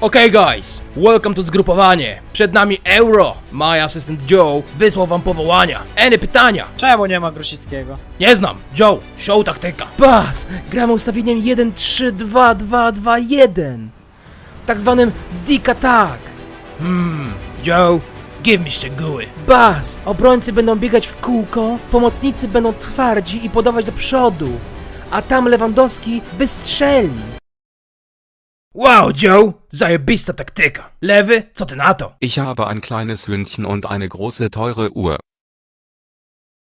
Okay guys, welcome to zgrupowanie. Przed nami Euro. My assistant Joe wysłał wam powołania. Any pytania? Czemu nie ma Grosickiego? Nie znam. Joe, show taktyka. Bas, gramy ustawieniem 1-3-2-2-2-1. Tak zwanym Dick Attack. Hmm, Joe, give me szczegóły. Bas, obrońcy będą biegać w kółko, pomocnicy będą twardzi i podawać do przodu. A tam Lewandowski wystrzeli. Wow, Joe, zajebista taktyka. Lewy, co ty na to? Ich habe ein kleines Hündchen und eine große teure Uhr.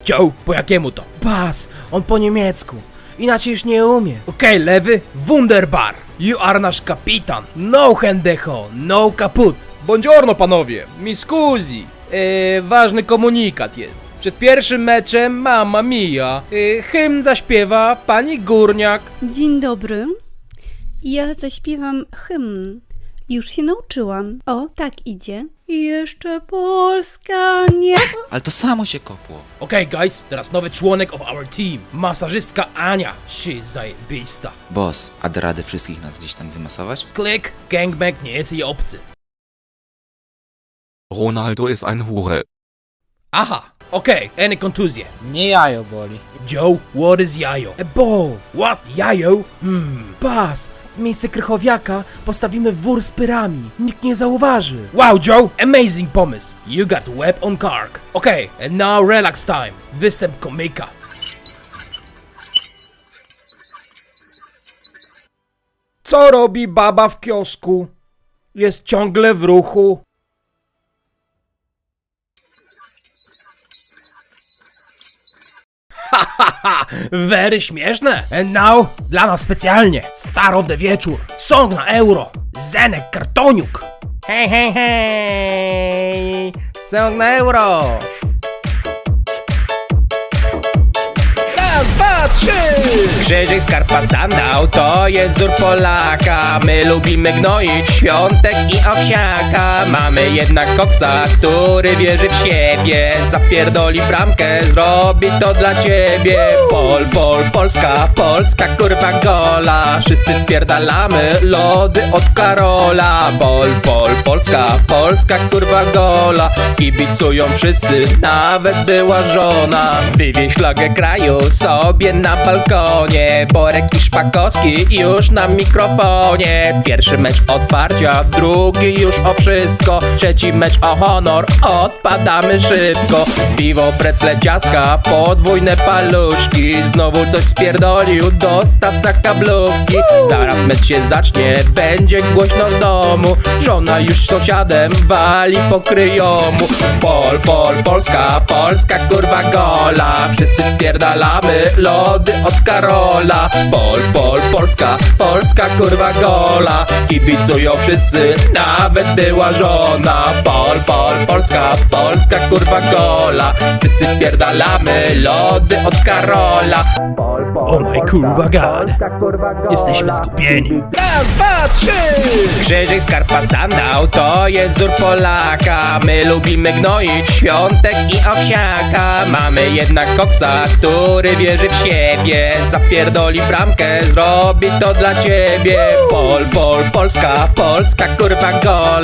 Joe, po jakiemu to? Bas, on po niemiecku. Inaczej już nie umie. Okej, lewy, wunderbar. You are nasz kapitan. No hendecho, no kaput. Buongiorno panowie, mi scusi. Eee, ważny komunikat jest. Przed pierwszym meczem, mamma mia, eee, hymn zaśpiewa pani Górniak. Dzień dobry. Ja zaśpiewam hymn. Już się nauczyłam. O, tak idzie. Jeszcze Polska nie... Ale to samo się kopło. Okej, guys, teraz nowy członek of our team. Masażystka Ania. She zajebista. Boss, a da radę wszystkich nas gdzieś tam wymasować? Klik, gangbang nie jest jej obcy. Ronaldo ist ein Hure. Aha, okej, any kontuzje. Mnie jajo boli. Joe, what is jajo? A ball. What? Jajo? Hmm. Pas. Miejsce krychowiaka postawimy wór z pyrami. Nikt nie zauważy. Wow, Joe, amazing pomysł. You got web on kark. Okay, and now relax time. Występ komika. Co robi baba w kiosku? Jest ciągle w ruchu. Haha, very śmieszne. And now, dla nas specjalnie, Star of the Wieczór, song na euro, Zenek Kartoniuk. Hej, hej, hej, song na euro. Trzy! Krzyżyk z Karpat sandał, to jest wzór Polaka. My lubimy gnoić świątek i owsiaka. Mamy jednak koksa, który wierzy w siebie. Zapierdoli bramkę, zrobi to dla ciebie. Pol, pol, Polska, Polska kurwa gola. Wszyscy wpierdalamy lody od Karola. Pol, pol, Polska, Polska kurwa gola. Kibicują wszyscy, nawet była żona. Wywieź flagę kraju sobie na balkonie. Borek i Szpakowski już na mikrofonie. Pierwszy mecz otwarcia, drugi już o wszystko. Trzeci mecz o honor, odpadamy szybko. Piwo, precle, ciastka, podwójne paluszki. Znowu coś spierdolił, dostawca kablówki. Zaraz mecz się zacznie, będzie głośno w domu. Żona już sąsiadem wali po kryjomu. Pol, pol, Polska, Polska kurwa gola. Wszyscy wpierdalamy lody od Karola. Pol, pol, Polska, Polska kurwa gola. Kibicują wszyscy, nawet była żona. Pol, pol, Polska, Polska kurwa gola. Wszyscy wpierdalamy lody od Karola Oh my kurwa god. Jesteśmy zgubieni Raz, dwa, trzy! Krzyżyk z Karpat sandał, to jest wzór Polaka. My lubimy gnoić świątek i owsiaka. Mamy jednak koksa, który wierzy w siebie. Zapierdoli bramkę, zrobi to dla ciebie. Pol, pol, Polska, Polska kurwa gola